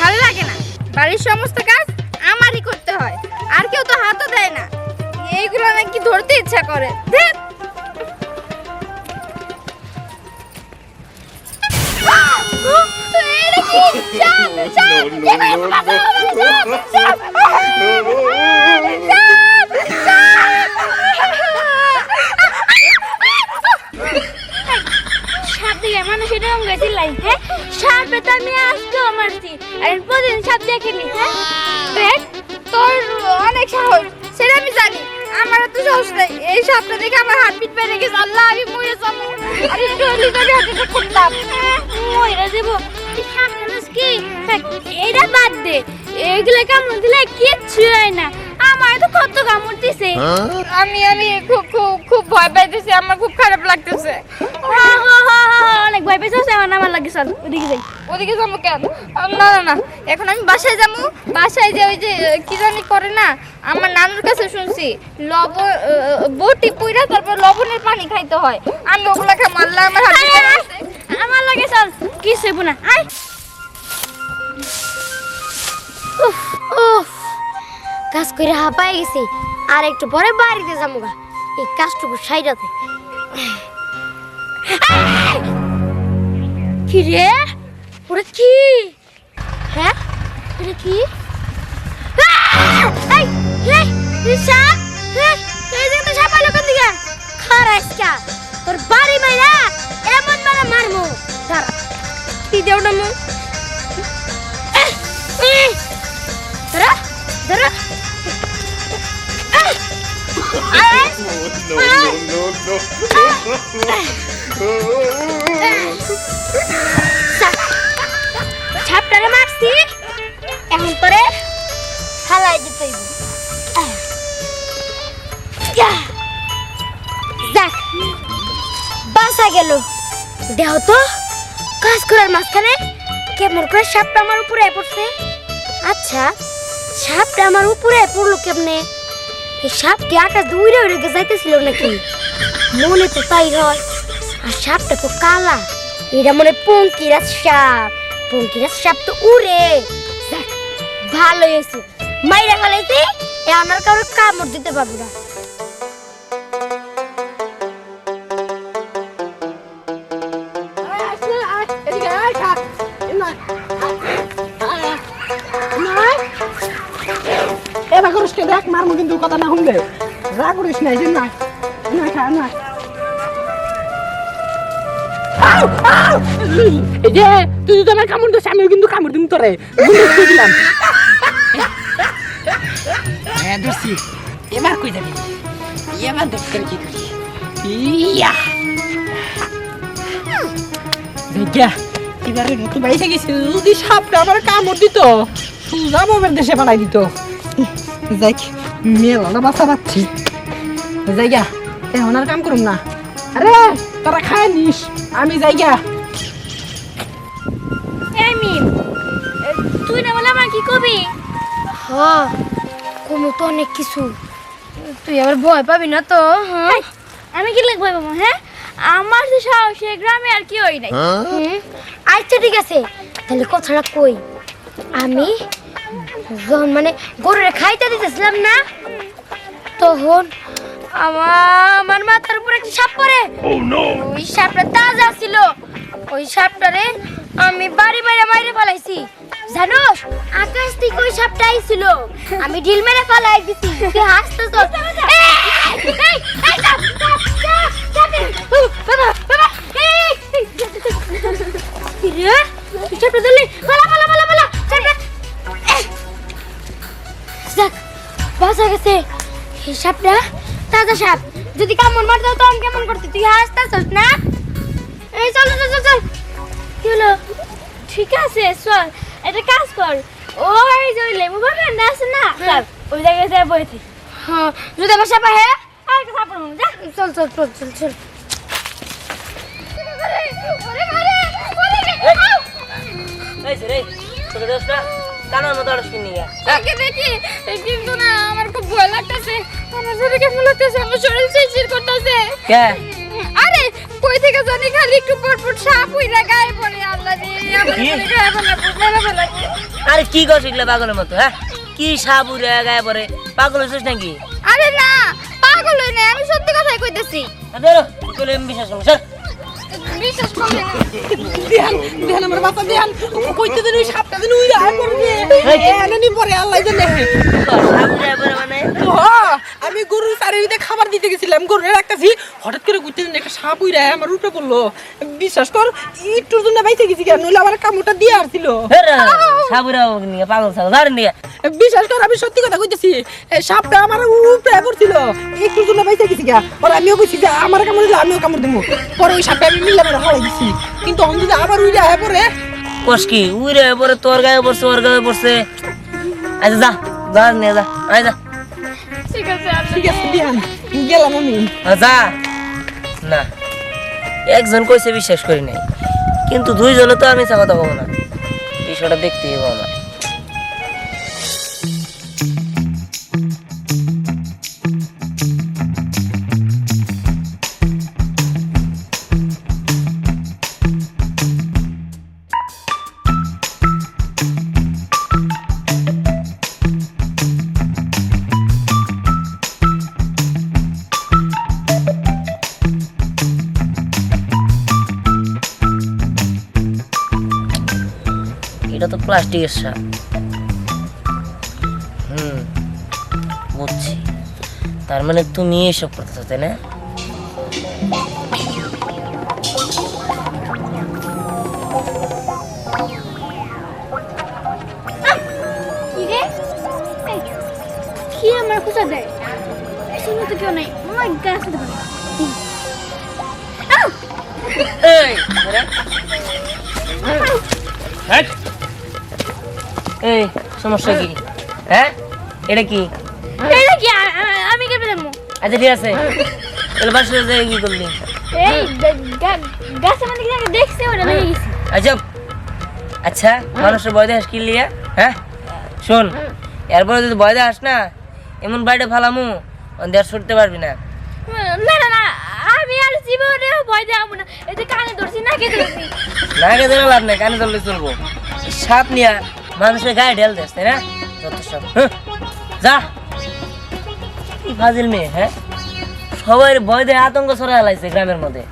ভালো লাগে না। বাড়ির সমস্ত কাজ আমারই করতে হয়। আর কেউ তো হাতও দেয় না। এইগুলো নাকি ধরতে ইচ্ছা করে। ধ্যাৎ। দেখে মানুষ এরকম গেছিলাই হ্যাঁ সাপে তো আমি আজকেও মারছি আর প্রতিদিন সাপ দেখিনি হ্যাঁ দেখ তোর অনেক সাহস সেটা আমি জানি আমার তো সাহস নেই এই সাপটা দেখে আমার পিট পেয়ে গেছে। আল্লাহ আমি মরে যাব। আমি হাতে করতাম মরে দেখ, এইটা বাদ দে। এগুলো কামড় দিলে কিচ্ছু হয় না। আমার তো কত কামড় দিছে। আমি আমি খুব খুব খুব ভয় পাইতেছি। আমার খুব খারাপ লাগতেছে। অনেক ভয় পেয়েছিস আমার আমার লাগে চল ওদিকে যাই। ওদিকে যাব কেন? না না না। এখন আমি বাসায় যাব। বাসায় যে ওই যে কি জানি করে না আমার নানুর কাছে শুনছি লবণ বটি পুইরা তারপর লবণের পানি খাইতে হয়। আমি ওগুলা মারলাম আমার হাতে আমার লাগে চল। কি সেবু না। আয়! উফ উফ। কাজ করে হাঁপাই গেছি, আর একটু পরে বাড়িতে যাব গা এই কাজটুকু সাইডাতে কি রে? ওটা কি? হ্যাঁ? এটা কি? তোর বাড়ি মাইরা এমন মারা মারমু। দাঁড়া, কি দেও না দিতে হইব। আহ। ইয়া। যাক বাসা গেল দেহ তো, কাজ করার মাঝখানে কেমন করে সাপটা আমার উপরে পড়ছে আচ্ছা সাপটা আমার উপরে পড়ল কেমনে? এই সাপ কি আকাশ উড়ে উড়ে যাইতেছিল নাকি? মনে তো তাই হয়। আর সাপটা তো কালা। এটা মনে পঙ্কিরাজ সাপ। পঙ্কিরাজ সাপ তো উড়ে। ভালো হয়েছে। মাইরা ফেলাইছে, এ আমার কারও কামড় দিতে পারব না। এবার করিস কে দেখ মারমু কিন্তু কথা না শুনবে রাগ করিস না এই যে না না খা না! এই যে তুই যদি আমার কামড় দিস আমিও কিন্তু কামড় দিম তোরে। দিলাম। হ্যাঁ ধরছি। এবার কই যাবি? এবার কি করি। ইয়া! দেখা এবারে নতুন গেছে যদি সাপটা আমার কামড় দিত সুজা মোমের দেশে পালাই দিত। যাই মেলা বাসা পাচ্ছি যাইগা এখন আর কাম করুম না। আরে তোরা খায় নিস আমি মিম এ, তুই না বলে আমার কি কবি? হ কোনো তো অনেক কিছু। তুই আবার ভয় পাবি না তো হ্যাঁ? আমি কি লিখব বাবা হ্যাঁ? আমার যে সাহস সে গ্রামে আর কি হই নাই? হুম? আচ্ছা ঠিক আছে। তাহলে কথাটা কই? আমি যখন মানে গরুরে খাইতে দিতেছিলাম না তখন আমার মাথার উপর একটা সাপ পড়ে। ওই সাপটা তাজা ছিল। ওই সাপটারে আমি বাড়ি বাইরে মাইরে ফেলাইছি। জানোস আকাশ থেকে ওই সাপটা আইছিল। আমি ঢিল মেরে ফেলাই দিছি। তুই হাসতে তো বাবা, বাবা, এই, সাপটা ধরলি? বাঁচা গেছে এই সাপটা তাজা সাপ যদি কামড় মারতো তো আমি কেমন করতে তুই হাসতেছস না এই চল চল চল চল কি হলো ঠিক আছে চল একটা কাজ কর ওই যে ওই লেবু বাগানটা আছে না চল ওই জায়গায় যাই বইতে হ্যাঁ যদি আমার সাপা হ্যাঁ আর একটা থাপড় মারবো, যা চল চল চল চল চল ওরে মারে ওরে রে আউ দোষ না কানার মতো গিয়া দেখি কিন্তু না আমার খুব ভয় লাগতেছে। আমার শরীর কেমন লাগতেছে? আমার শরীর করতেছে। কে? আরে কই থেকে জানি খালি একটু পর পর সাপ উইরা গায়ে পড়ে আল্লাহ রে আরে কি কর শিখলে পাগলের মতো হ্যাঁ? কি সাপ উড়ে গায়ে পরে পাগল হয়েছিস নাকি? আরে না পাগল হই না আমি সত্যি কথাই কইতেছি। ধরো আমি বিশ্বাস স্যার বিশ্বাস করবে না। দেহান দেহান আমার বাচ্চা দেহান। কইতে দিন ওই সাপটা দিন উইরা পড়বে এনে পরে আল্লাহ জানে। সাপ পরে মানে? ও, আমি গরুর চারিদিকে খাবার দিতে গেছিলাম গরুর রাখতেছি। হঠাৎ করে ঘুরতে দিন একটা সাপ উইরা আমার উপরে পড়ল। বিশ্বাস কর একটুর জন্য বাইতে গেছি কেন নইলে আমার কামড়টা দিয়ে আসছিল। সাপ উড়ে নিয়ে পাগল ছাগল ধরেন নিয়ে বিশ্বাস কর আমি সত্যি কথা কইতেছি সাপটা আমার উপরে পড়ছিল। একটুর জন্য বাইতে গেছি গা পরে আমিও কইছি যে আমার কামড় দিলে আমিও কামড় দেবো পরে ওই সাপটা আমি হলাই দিছি। কিন্তু যদি আবার উইরা আয় পরে। কোষ কি? উড়ে পরে তোর গায়ে পড়ছে ওর গায়ে পড়ছে। আচ্ছা যা যা নিয়ে যা আয় যা। ঠিক আছে ঠিক আছে দিহান গেলাম আমি। যা না একজন কইছে বিশ্বাস করি নাই কিন্তু দুইজনে তো আমি কথা পাবো না। বিষয়টা দেখতেই পাবো আমার। প্লাস্টিকের সাপ হুম। বুঝছি। তার মানে তুমি এসব করতেছো তাই না? কি আমার খুঁজা দেয়? শুনে তো কেউ নাই। আমার গাছ এই। এই সমস্যা কি? হ্যাঁ? এটা কি? এটা কি? আমি কেমন জানব আচ্ছা ঠিক আছে। তাহলে বাসে যাই কি করলি? এই গাছে মানে কি দেখছে ওটা লেগে গেছে। আচ্ছা আচ্ছা মানুষের ভয় দেখাস কি লিয়া? হ্যাঁ? শোন এরপরে যদি ভয় দেখাস না এমন বাইরে ফালামু দেড় সরতে পারবি না। না না না আমি আর জীবনে ভয় দেখাবো না। এই যে কানে ধরছি নাকে ধরছি। না গে ধরে লাভ নাই কানে ধরলে চলবো। সাপ নিয়া মানুষের গায়ে ঢেল দেস তাই না? যত সব। হ্যাঁ, যা। কি ফাজিল মেয়ে হ্যাঁ? সবাই ভয় দিয়ে আতঙ্ক ছড়া লাগছে গ্রামের মধ্যে।